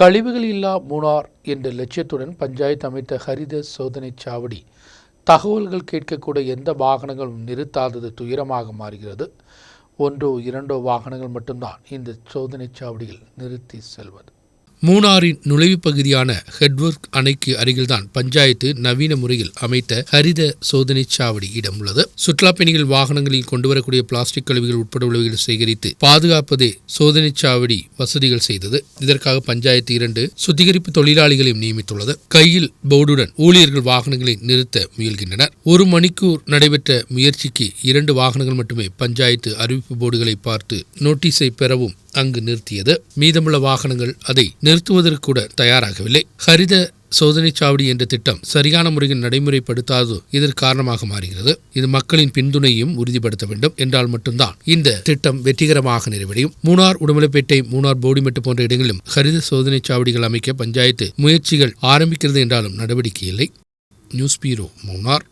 கழிவுகள் இல்லா மூணார் என்ற லட்சியத்துடன் பஞ்சாயத்து அமைத்த ஹரித சோதனைச் சாவடி. தகவல்கள் கேட்கக்கூட எந்த வாகனங்களும் நிறுத்தாதது துயரமாக மாறுகிறது. ஒன்றோ இரண்டோ வாகனங்கள் மட்டும்தான் இந்த சோதனைச் சாவடியில் நிறுத்தி செல்வது. மூணாரின் நுழைவுப் பகுதியான ஹெட்வொர்க் அணைக்கு அருகில்தான் பஞ்சாயத்து நவீன முறையில் அமைத்த ஹரித சோதனை சாவடி இடம் உள்ளது. சுற்றுலா பயணிகள் வாகனங்களில் கொண்டுவரக்கூடிய பிளாஸ்டிக் கழிவுகள் உட்பட உள்ளவைகள் சேகரித்து பாதுகாப்பதே சோதனை சாவடி வசதிகள் செய்தது. இதற்காக பஞ்சாயத்து இரண்டு சுத்திகரிப்பு தொழிலாளிகளையும் நியமித்துள்ளது. கையில் போர்டுடன் ஊழியர்கள் வாகனங்களை நிறுத்த முயல்கின்றனர். ஒரு மணிக்கூர் நடைபெற்ற முயற்சிக்கு இரண்டு வாகனங்கள் மட்டுமே பஞ்சாயத்து அறிவிப்பு போர்டுகளை பார்த்து நோட்டீஸை பெறவும் அங்கு நிறுத்தியது. மீதமுள்ள வாகனங்கள் அதை நிறுத்துவதற்கு கூட தயாராகவில்லை. ஹரித சோதனை சாவடி என்ற திட்டம் சரியான முறையில் நடைமுறைப்படுத்தாது இதற்கு காரணமாக மாறுகிறது. இது மக்களின் பின்துணையும் உறுதிப்படுத்த வேண்டும். என்றால் மட்டும்தான் இந்த திட்டம் வெற்றிகரமாக நிறைவடையும். மூணார் உடுமலைப்பேட்டை மூணார் போடிமெட்டு போன்ற இடங்களிலும் ஹரித சோதனை சாவடிகள் அமைக்க பஞ்சாயத்து முயற்சிகள் ஆரம்பிக்கிறது என்றாலும் நடவடிக்கை இல்லை. News bureau Munnar.